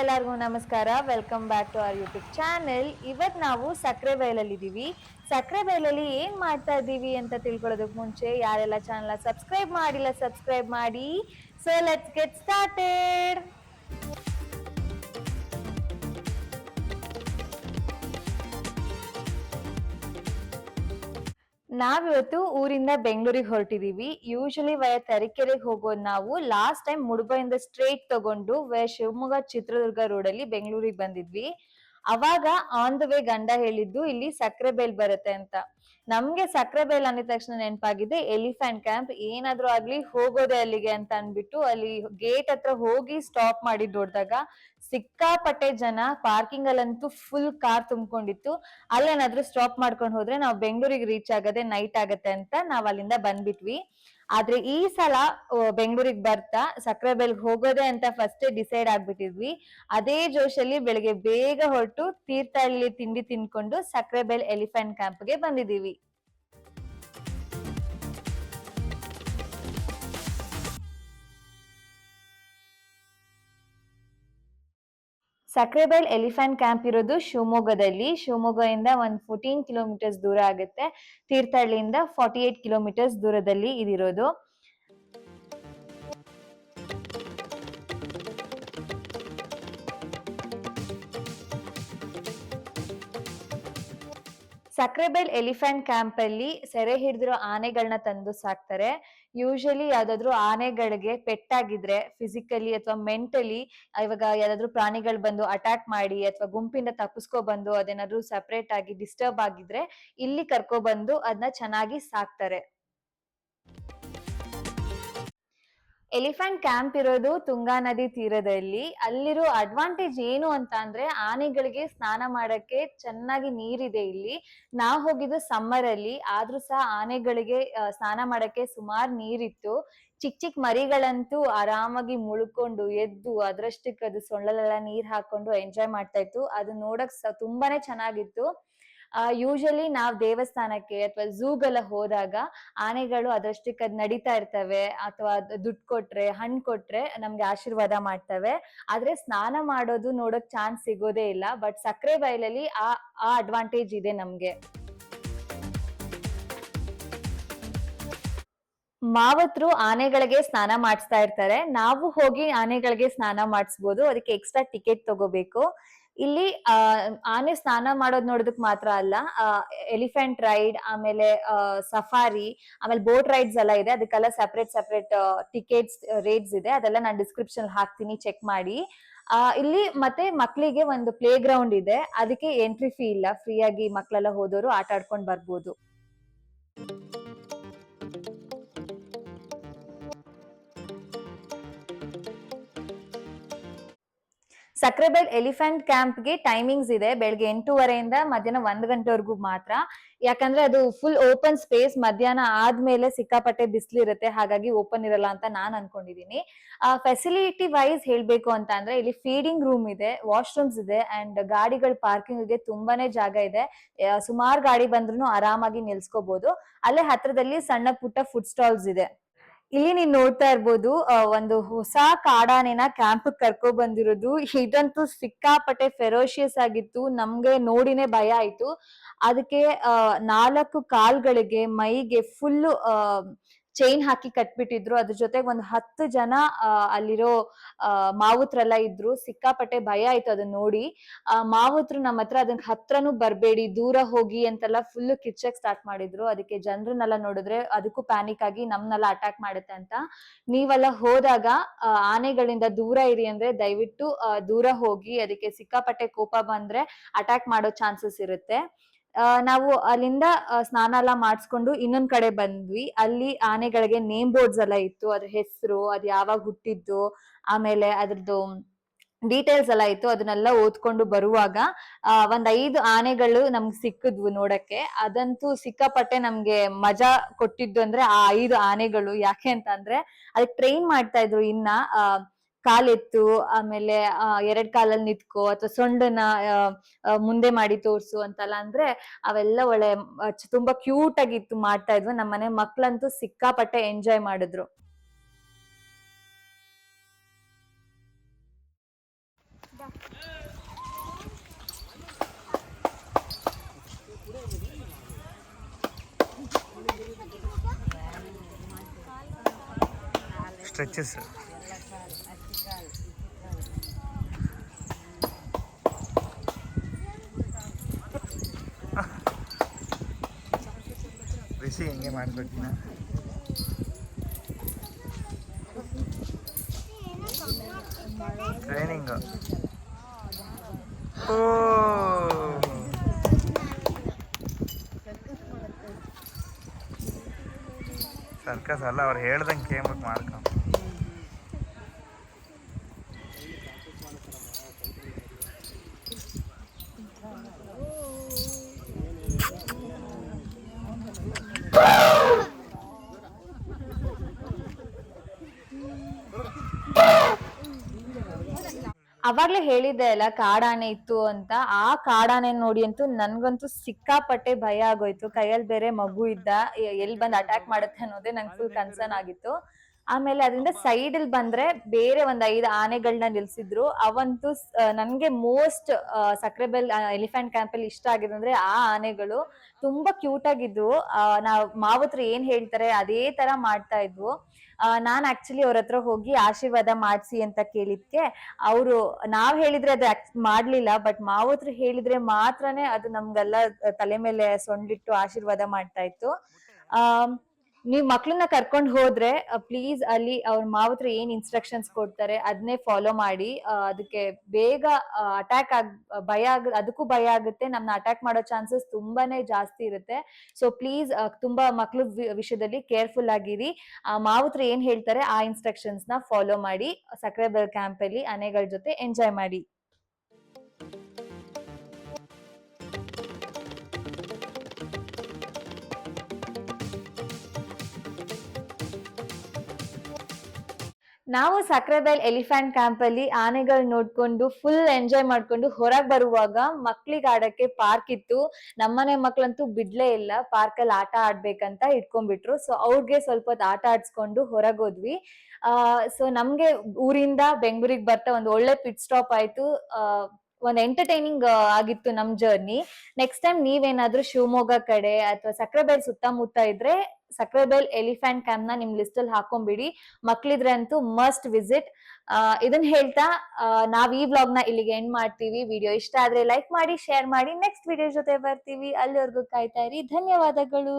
ಎಲ್ಲರಿಗೂ ನಮಸ್ಕಾರ. Welcome back to our YouTube channel ಇವತ್ತು ನಾವು ಸಕ್ಕರೆ ಇದ್ದೀವಿ ಸಕ್ಕರೆ ಬಯಲಲ್ಲಿ ಏನ್ ಮಾಡ್ತಾ ಇದ್ದೀವಿ ಅಂತ ತಿಳ್ಕೊಳ್ಳೋದಕ್ಕೆ ಮುಂಚೆ ಯಾರೆಲ್ಲ ಚಾನಲ್ ಸಬ್ಸ್ಕ್ರೈಬ್ ಮಾಡಿಲ್ಲ ಸಬ್ಸ್ಕ್ರೈಬ್ ಮಾಡಿ. ಸೊ ಲೆಟ್ಸ್ ಗೆಟ್ ಸ್ಟಾರ್ಟೆಡ್ ನಾವಿವತ್ತು ಊರಿಂದ ಬೆಂಗಳೂರಿಗೆ ಹೊರಟಿದೀವಿ. ಯೂಶಲಿ ವಯ ತರೀಕೆರೆಗೆ ಹೋಗೋದು ನಾವು ಲಾಸ್ಟ್ ಟೈಮ್ ಮುಡುಬೈಯಿಂದ ಸ್ಟ್ರೇಟ್ ತಗೊಂಡು ವಯ ಶಿವಮೊಗ್ಗ ಚಿತ್ರದುರ್ಗ ರೋಡ್ ಅಲ್ಲಿ ಬೆಂಗಳೂರಿಗೆ ಬಂದಿದ್ವಿ. ಅವಾಗ ಆನ್ ದ ವೇ ಗಂಡ ಹೇಳಿದ್ದು, ಇಲ್ಲಿ ಸಕ್ಕರೆ ಬೇಲ್ ಬರುತ್ತೆ ಅಂತ. ನಮ್ಗೆ ಸಕ್ಕರೆ ಬೇಲ್ ಅಂದಿದ ತಕ್ಷಣ ನೆನಪಾಗಿದೆ, ಎಲಿಫೆಂಟ್ ಕ್ಯಾಂಪ್ ಏನಾದ್ರೂ ಆಗ್ಲಿ ಹೋಗೋದೆ ಅಲ್ಲಿಗೆ ಅಂತ ಅನ್ಬಿಟ್ಟು ಅಲ್ಲಿ ಗೇಟ್ ಹತ್ರ ಹೋಗಿ ಸ್ಟಾಪ್ ಮಾಡಿ ನೋಡಿದಾಗ ಸಿಕ್ಕಾಪಟ್ಟೆ ಜನ ಪಾರ್ಕಿಂಗ್ ಅಲ್ಲಂತೂ ಫುಲ್ ಕಾರ್ ತುಂಬಿಕೊಂಡಿತ್ತು. ಅಲ್ಲೇನಾದ್ರೂ ಸ್ಟಾಪ್ ಮಾಡ್ಕೊಂಡು ಹೋದ್ರೆ ನಾವು ಬೆಂಗಳೂರಿಗೆ ರೀಚ್ ಆಗದೆ ನೈಟ್ ಆಗತ್ತೆ ಅಂತ ನಾವ್ ಅಲ್ಲಿಂದ ಬಂದ್ಬಿಟ್ವಿ. ಆದ್ರೆ ಈ ಸಲ ಬೆಂಗಳೂರಿಗೆ ಬರ್ತಾ ಸಕ್ಕರೆ ಬೆಲ್ಗೆ ಹೋಗೋದೆ ಅಂತ ಫಸ್ಟ್ ಡಿಸೈಡ್ ಆಗ್ಬಿಟ್ಟಿದ್ವಿ. ಅದೇ ಜೋಶಲ್ಲಿ ಬೆಳಿಗ್ಗೆ ಬೇಗ ಹೊರಟು ತೀರ್ಥಹಳ್ಳಿ ತಿಂಡಿ ತಿನ್ಕೊಂಡು ಸಕ್ಕರೆ ಬೆಲ್ ಎಲಿಫೆಂಟ್ ಕ್ಯಾಂಪ್ಗೆ ಬಂದಿದೀವಿ ಸಕ್ರೆಬೈಲ್ ಎಲಿಫೆಂಟ್ ಕ್ಯಾಂಪ್ ಇರೋದು ಶಿವಮೊಗ್ಗದಲ್ಲಿ. ಶಿವಮೊಗ್ಗದಿಂದ ಒಂದು ಫೋರ್ಟೀನ್ ಕಿಲೋಮೀಟರ್ಸ್ ದೂರ ಆಗುತ್ತೆ. ತೀರ್ಥಹಳ್ಳಿಯಿಂದ ಫಾರ್ಟಿ ಏಟ್ ಕಿಲೋಮೀಟರ್ಸ್ ದೂರದಲ್ಲಿ ಇದಿರೋದು. ಸಕ್ರೆಬೈಲ್ ಎಲಿಫೆಂಟ್ ಕ್ಯಾಂಪ್ ಅಲ್ಲಿ ಸೆರೆ ಹಿಡಿದಿರೋ ಆನೆಗಳನ್ನ ತಂದು ಸಾಕ್ತಾರೆ. ಯೂಶಲಿ ಯಾವ್ದಾದ್ರು ಆನೆಗಳಿಗೆ ಪೆಟ್ಟಾಗಿದ್ರೆ ಫಿಸಿಕಲಿ ಅಥವಾ ಮೆಂಟಲಿ ಇವಾಗ ಯಾವ್ದಾದ್ರು ಪ್ರಾಣಿಗಳು ಬಂದು ಅಟ್ಯಾಕ್ ಮಾಡಿ ಅಥವಾ ಗುಂಪಿಂದ ತಪ್ಪಿಸ್ಕೊ ಬಂದು ಅದೇನಾದ್ರು ಸಪರೇಟ್ ಆಗಿ ಡಿಸ್ಟರ್ಬ್ ಆಗಿದ್ರೆ ಇಲ್ಲಿ ಕರ್ಕೊ ಬಂದು ಅದನ್ನ ಚೆನ್ನಾಗಿ ಸಾಕ್ತಾರೆ. ಎಲಿಫೆಂಟ್ ಕ್ಯಾಂಪ್ ಇರೋದು ತುಂಗಾ ನದಿ ತೀರದಲ್ಲಿ. ಅಲ್ಲಿರೋ ಅಡ್ವಾಂಟೇಜ್ ಏನು ಅಂತ ಅಂದ್ರೆ ಆನೆಗಳಿಗೆ ಸ್ನಾನ ಮಾಡಕ್ಕೆ ಚೆನ್ನಾಗಿ ನೀರಿದೆ ಇಲ್ಲಿ. ನಾ ಹೋಗಿದ್ದು ಸಮ್ಮರ್ ಅಲ್ಲಿ, ಆದ್ರೂ ಸಹ ಆನೆಗಳಿಗೆ ಸ್ನಾನ ಮಾಡಕ್ಕೆ ಸುಮಾರು ನೀರಿತ್ತು. ಚಿಕ್ಕ ಚಿಕ್ಕ ಮರಿಗಳಂತೂ ಆರಾಮಾಗಿ ಮುಳ್ಕೊಂಡು ಎದ್ದು ಅದ್ರಷ್ಟಕ್ಕೆ ಅದು ಸೊಳ್ಳಲೆಲ್ಲ ನೀರ್ ಹಾಕೊಂಡು ಎಂಜಾಯ್ ಮಾಡ್ತಾ ಇತ್ತು. ಅದು ನೋಡಕ್ ತುಂಬಾನೇ ಚೆನ್ನಾಗಿತ್ತು. ಯೂಶಲಿ ನಾವ್ ದೇವಸ್ಥಾನಕ್ಕೆ ಅಥವಾ ಝೂಗೆಲ್ಲ ಹೋದಾಗ ಆನೆಗಳು ಅದರಷ್ಟಕ್ಕೆ ಅದ್ ನಡೀತಾ ಇರ್ತವೆ. ಅಥವಾ ದುಡ್ಡು ಕೊಟ್ರೆ ಹಣ್ಣು ಕೊಟ್ರೆ ನಮ್ಗೆ ಆಶೀರ್ವಾದ ಮಾಡ್ತವೆ. ಆದ್ರೆ ಸ್ನಾನ ಮಾಡೋದು ನೋಡೋಕ್ ಚಾನ್ಸ್ ಸಿಗೋದೇ ಇಲ್ಲ. ಬಟ್ ಸಕ್ಕರೆ ಬಯಲಲ್ಲಿ ಆ ಆ ಅಡ್ವಾಂಟೇಜ್ ಇದೆ ನಮ್ಗೆ. ಮಾವತ್ರು ಆನೆಗಳಿಗೆ ಸ್ನಾನ ಮಾಡಿಸ್ತಾ ಇರ್ತಾರೆ. ನಾವು ಹೋಗಿ ಆನೆಗಳಿಗೆ ಸ್ನಾನ ಮಾಡಿಸ್ಬೋದು. ಅದಕ್ಕೆ ಎಕ್ಸ್ಟ್ರಾ ಟಿಕೆಟ್ ತಗೋಬೇಕು. ಇಲ್ಲಿ ಆನೆ ಸ್ನಾನ ಮಾಡೋದ್ ನೋಡೋದಕ್ ಮಾತ್ರ ಅಲ್ಲ ಎಲಿಫೆಂಟ್ ರೈಡ್ ಆಮೇಲೆ ಸಫಾರಿ ಆಮೇಲೆ ಬೋಟ್ ರೈಡ್ಸ್ ಎಲ್ಲ ಇದೆ. ಅದಕ್ಕೆಲ್ಲ ಸೆಪರೇಟ್ ಸೆಪರೇಟ್ ಟಿಕೆಟ್ಸ್ ರೇಟ್ಸ್ ಇದೆ. ಅದೆಲ್ಲ ನಾನು ಡಿಸ್ಕ್ರಿಪ್ಷನ್ ಹಾಕ್ತೀನಿ ಚೆಕ್ ಮಾಡಿ. ಇಲ್ಲಿ ಮತ್ತೆ ಮಕ್ಕಳಿಗೆ ಒಂದು ಪ್ಲೇ ಗ್ರೌಂಡ್ ಇದೆ. ಅದಕ್ಕೆ ಎಂಟ್ರಿ ಫೀ ಇಲ್ಲ. ಫ್ರೀ ಆಗಿ ಮಕ್ಕಳೆಲ್ಲ ಹೋದವರು ಆಟ ಆಡ್ಕೊಂಡು ಬರ್ಬೋದು. ಸಕ್ರೆಬೆಲ್ ಎಲಿಫೆಂಟ್ ಕ್ಯಾಂಪ್ಗೆ ಟೈಮಿಂಗ್ಸ್ ಇದೆ ಬೆಳಗ್ಗೆ ಎಂಟೂವರೆಯಿಂದ ಮಧ್ಯಾಹ್ನ ಒಂದ್ ಗಂಟೆವರೆಗೂ ಮಾತ್ರ. ಯಾಕಂದ್ರೆ ಅದು ಫುಲ್ ಓಪನ್ ಸ್ಪೇಸ್ ಮಧ್ಯಾಹ್ನ ಆದ್ಮೇಲೆ ಸಿಕ್ಕಾಪಟ್ಟೆ ಬಿಸಿಲಿರುತ್ತೆ, ಹಾಗಾಗಿ ಓಪನ್ ಇರಲ್ಲ ಅಂತ ನಾನ್ ಅನ್ಕೊಂಡಿದೀನಿ. ಫೆಸಿಲಿಟಿ ವೈಸ್ ಹೇಳ್ಬೇಕು ಅಂತ ಅಂದ್ರೆ ಇಲ್ಲಿ ಫೀಡಿಂಗ್ ರೂಮ್ ಇದೆ ವಾಶ್ರೂಮ್ಸ್ ಇದೆ ಅಂಡ್ ಗಾಡಿಗಳ ಪಾರ್ಕಿಂಗ್ಗೆ ತುಂಬಾನೇ ಜಾಗ ಇದೆ. ಸುಮಾರು ಗಾಡಿ ಬಂದ್ರು ಆರಾಮಾಗಿ ನಿಲ್ಸ್ಕೋಬಹುದು ಅಲ್ಲೇ ಹತ್ರದಲ್ಲಿ ಸಣ್ಣ ಪುಟ್ಟ ಫುಡ್ ಸ್ಟಾಲ್ಸ್ ಇದೆ. ಇಲ್ಲಿ ನೀನ್ ನೋಡ್ತಾ ಇರ್ಬೋದು ಒಂದು ಹೊಸ ಕಾಡಾನೆನ ಕ್ಯಾಂಪ್ ಕರ್ಕೊ ಬಂದಿರೋದು. ಇದಂತೂ ಸಿಕ್ಕಾಪಟ್ಟೆ ಫೆರೋಶಿಯಸ್ ಆಗಿತ್ತು. ನಮ್ಗೆ ನೋಡಿನೇ ಭಯ ಆಯ್ತು. ಅದಕ್ಕೆ ನಾಲ್ಕು ಕಾಲ್ಗಳಿಗೆ ಮೈಗೆ ಫುಲ್ ಚೈನ್ ಹಾಕಿ ಕಟ್ಬಿಟ್ಟಿದ್ರು. ಅದ್ರ ಜೊತೆಗೆ ಒಂದು ಹತ್ತು ಜನ ಅಲ್ಲಿರೋ ಮಾವುತ್ರೆಲ್ಲ ಇದ್ರು. ಸಿಕ್ಕಾಪಟ್ಟೆ ಭಯ ಆಯ್ತು ಅದನ್ನ ನೋಡಿ. ಆ, ಮಾವುತ್ರು ನಮ್ಮ ಹತ್ರ ಅದನ್ನ ಹತ್ರನೂ ಬರ್ಬೇಡಿ, ದೂರ ಹೋಗಿ ಅಂತೆಲ್ಲ ಫುಲ್ ಕಿಚ್ಚಕ್ ಸ್ಟಾರ್ಟ್ ಮಾಡಿದ್ರು. ಅದಕ್ಕೆ ಜನರನ್ನೆಲ್ಲ ನೋಡಿದ್ರೆ ಅದಕ್ಕೂ ಪ್ಯಾನಿಕ್ ಆಗಿ ನಮ್ನೆಲ್ಲ ಅಟ್ಯಾಕ್ ಮಾಡುತ್ತೆ ಅಂತ. ನೀವೆಲ್ಲ ಹೋದಾಗ ಆನೆಗಳಿಂದ ದೂರ ಇರಿ ಅಂದ್ರೆ ದಯವಿಟ್ಟು ದೂರ ಹೋಗಿ ಅದಕ್ಕೆ ಸಿಕ್ಕಾಪಟ್ಟೆ ಕೋಪ ಬಂದ್ರೆ ಅಟ್ಯಾಕ್ ಮಾಡೋ ಚಾನ್ಸಸ್ ಇರುತ್ತೆ. ನಾವು ಅಲ್ಲಿಂದ ಸ್ನಾನ ಎಲ್ಲ ಮಾಡಿಸ್ಕೊಂಡು ಇನ್ನೊಂದ್ ಕಡೆ ಬಂದ್ವಿ. ಅಲ್ಲಿ ಆನೆಗಳಿಗೆ ನೇಮ್ ಬೋರ್ಡ್ಸ್ ಎಲ್ಲ ಇತ್ತು. ಅದ್ರ ಹೆಸರು, ಅದ್ ಯಾವಾಗ ಹುಟ್ಟಿದ್ದು, ಆಮೇಲೆ ಅದ್ರದ್ದು ಡೀಟೇಲ್ಸ್ ಎಲ್ಲ ಇತ್ತು. ಅದನ್ನೆಲ್ಲ ಓದ್ಕೊಂಡು ಬರುವಾಗ ಒಂದ್ ಐದು ಆನೆಗಳು ನಮ್ಗೆ ಸಿಕ್ಕಿದ್ವು ನೋಡಕ್ಕೆ. ಅದಂತೂ ಸಿಕ್ಕಾಪಟ್ಟೆ ನಮ್ಗೆ ಮಜಾ ಕೊಟ್ಟಿದ್ದು ಅಂದ್ರೆ ಆ ಐದು ಆನೆಗಳು. ಯಾಕೆ ಅಂತ ಅಂದ್ರೆ ಅದಕ್ಕೆ ಟ್ರೈನ್ ಮಾಡ್ತಾ ಇದ್ರು ಇನ್ನ ಕಾಲೆತ್ತು, ಆಮೇಲೆ ಎರಡ್ ಕಾಲಲ್ಲಿ ನಿತ್ಕೋ ಅಥವಾ ಸೊಂಡನ ಮುಂದೆ ಮಾಡಿ ತೋರಿಸು ಅಂತಲ್ಲ ಅಂದ್ರೆ ಅವೆಲ್ಲ ಒಳ್ಳೆ ತುಂಬಾ ಕ್ಯೂಟ್ ಆಗಿತ್ತು ಮಾಡ್ತಾ ಇದ್ವು. ನಮ್ಮನೆ ಮಕ್ಳಂತೂ ಸಿಕ್ಕಾಪಟ್ಟೆ ಎಂಜಾಯ್ ಮಾಡಿದ್ರು. ಸ್ಟ್ರೆಚಸ್ ರಿಷಿ ಹಿಂಗೆ ಮಾಡ್ಕೊಟ್ಟಿನ ಟ್ರೈನಿಂಗ್ ಓ ಸರ್ಕಸ್ ಅಲ್ಲ ಅವ್ರು ಹೇಳ್ದಂಗೆ ಕೇಳ್ಬೇಕು ಮಾಡ್ಕೊ ಅವಾಗ್ಲೇ ಹೇಳಿದ್ದೆ ಅಲ್ಲ, ಕಾಡಾನೆ ಇತ್ತು ಅಂತ. ಆ ಕಾಡಾನೆ ನೋಡಿ ಅಂತೂ ನನ್ಗಂತೂ ಸಿಕ್ಕಾಪಟ್ಟೆ ಭಯ ಆಗೋಯ್ತು. ಕೈಯಲ್ಲಿ ಬೇರೆ ಮಗು ಇದ್ದ, ಎಲ್ಲಿ ಎಲ್ ಬಂದ್ ಅಟ್ಯಾಕ್ ಮಾಡುತ್ತೆ ಅನ್ನೋದೇ ನಂಗೆ ಫುಲ್ ಕನ್ಸರ್ನ್ ಆಗಿತ್ತು. ಆಮೇಲೆ ಅದರಿಂದ ಸೈಡ್ ಅಲ್ಲಿ ಬಂದ್ರೆ ಬೇರೆ ಒಂದ್ ಐದು ಆನೆಗಳನ್ನ ನಿಲ್ಸಿದ್ರು. ಅವಂತೂ ನನ್ಗೆ ಮೋಸ್ಟ್ ಸಕ್ರೆಬೆಲ್ ಎಲಿಫೆಂಟ್ ಕ್ಯಾಂಪ್ ಅಲ್ಲಿ ಇಷ್ಟ ಆಗಿದೆ ಅಂದ್ರೆ ಆ ಆನೆಗಳು ತುಂಬಾ ಕ್ಯೂಟ್ ಆಗಿದ್ವು. ನಾವ್ ಮಾವತ್ರ ಏನ್ ಹೇಳ್ತಾರೆ, ಅದೇ ತರ ಮಾಡ್ತಾ ಇದ್ವು. ನಾನ್ ಆಕ್ಚುಲಿ ಅವ್ರ ಹತ್ರ ಹೋಗಿ ಆಶೀರ್ವಾದ ಮಾಡ್ಸಿ ಅಂತ ಕೇಳಿದ್ಕೆ ಅವರು ನಾವ್ ಹೇಳಿದ್ರೆ ಅದು ಮಾಡ್ಲಿಲ್ಲ ಬಟ್ ಮಾವತ್ರ ಹೇಳಿದ್ರೆ ಮಾತ್ರನೇ ಅದು ನಮ್ಗೆಲ್ಲ ತಲೆ ಮೇಲೆ ಸೊಂಡಿಟ್ಟು ಆಶೀರ್ವಾದ ಮಾಡ್ತಾ ಇತ್ತು. ಆ ನೀವ್ ಮಕ್ಳನ್ನ ಕರ್ಕೊಂಡ್ ಹೋದ್ರೆ ಪ್ಲೀಸ್ ಅಲ್ಲಿ ಅವ್ರ ಮಾವತ್ರ ಏನ್ ಇನ್ಸ್ಟ್ರಕ್ಷನ್ಸ್ ಕೊಡ್ತಾರೆ ಅದನ್ನೇ ಫಾಲೋ ಮಾಡಿ ಅದಕ್ಕೆ ಬೇಗ ಅಟ್ಯಾಕ್ ಆಗ್ ಭಯ ಆಗ, ಅದಕ್ಕೂ ಭಯ ಆಗುತ್ತೆ. ನಮ್ನ ಅಟ್ಯಾಕ್ ಮಾಡೋ ಚಾನ್ಸಸ್ ತುಂಬಾನೇ ಜಾಸ್ತಿ ಇರುತ್ತೆ. ಸೊ ಪ್ಲೀಸ್ ತುಂಬಾ ಮಕ್ಳ ವಿಷಯದಲ್ಲಿ ಕೇರ್ಫುಲ್ ಆಗಿರಿ. ಆ ಮಾವತ್ರ ಏನ್ ಹೇಳ್ತಾರೆ ಆ ಇನ್ಸ್ಟ್ರಕ್ಷನ್ಸ್ನ ಫಾಲೋ ಮಾಡಿ, ಸಕ್ರೆಬೆಲ್ ಕ್ಯಾಂಪ್ ಅಲ್ಲಿ ಆನೆಗಳ ಜೊತೆ ಎಂಜಾಯ್ ಮಾಡಿ. ನಾವು ಸಕ್ರೆಬೈಲ್ ಎಲಿಫೆಂಟ್ ಕ್ಯಾಂಪ್ ಅಲ್ಲಿ ಆನೆಗಳು ನೋಡ್ಕೊಂಡು ಫುಲ್ ಎಂಜಾಯ್ ಮಾಡ್ಕೊಂಡು ಹೊರಗ್ ಬರುವಾಗ ಮಕ್ಳಿಗೆ ಆಡಕ್ಕೆ ಪಾರ್ಕ್ ಇತ್ತು. ನಮ್ಮನೆ ಮಕ್ಳಂತೂ ಬಿಡ್ಲೇ ಇಲ್ಲ. ಪಾರ್ಕ್ ಅಲ್ಲಿ ಆಟ ಆಡ್ಬೇಕಂತ ಇಟ್ಕೊಂಡ್ಬಿಟ್ರು. ಸೊ ಅವ್ರಿಗೆ ಸ್ವಲ್ಪ ಹೊತ್ತು ಆಟ ಆಡ್ಸ್ಕೊಂಡು ಹೊರಗ್ ಹೋದ್ವಿ. ಆ ಸೊ ನಮ್ಗೆ ಊರಿಂದ ಬೆಂಗಳೂರಿಗೆ ಬರ್ತಾ ಒಂದು ಒಳ್ಳೆ ಪಿಟ್ ಸ್ಟಾಪ್ ಆಯ್ತು. ಒಂದ್ ಎಂಟರ್ಟೈನಿಂಗ್ ಆಗಿತ್ತು ನಮ್ ಜರ್ನಿ ನೆಕ್ಸ್ಟ್ ಟೈಮ್ ನೀವೇನಾದ್ರೂ ಶಿವಮೊಗ್ಗ ಕಡೆ ಅಥವಾ ಸಕ್ರೆಬೈಲ್ ಸುತ್ತಮುತ್ತ ಇದ್ರೆ ಸಕ್ರೆಬೆಲ್ ಎಲಿಫೆಂಟ್ ಕ್ಯಾಂಪ್ನ ನಿಮ್ ಲಿಸ್ಟ್ ಅಲ್ಲಿ ಹಾಕೊಂಡ್ಬಿಡಿ ಮಕ್ಳಿದ್ರೆ ಅಂತೂ ಮಸ್ಟ್ ವಿಸಿಟ್ ಇದನ್ನ ಹೇಳ್ತಾ ನಾವ್ ಈ ವ್ಲಾಗ್ನ ಇಲ್ಲಿಗೆ ಎಂಡ್ ಮಾಡ್ತೀವಿ. ವಿಡಿಯೋ ಇಷ್ಟ ಆದ್ರೆ ಲೈಕ್ ಮಾಡಿ ಶೇರ್ ಮಾಡಿ. ನೆಕ್ಸ್ಟ್ ವಿಡಿಯೋ ಜೊತೆ ಬರ್ತೀವಿ. ಅಲ್ಲಿವರೆಗೂ ಕಾಯ್ತಾ ಇರಿ. ಧನ್ಯವಾದಗಳು.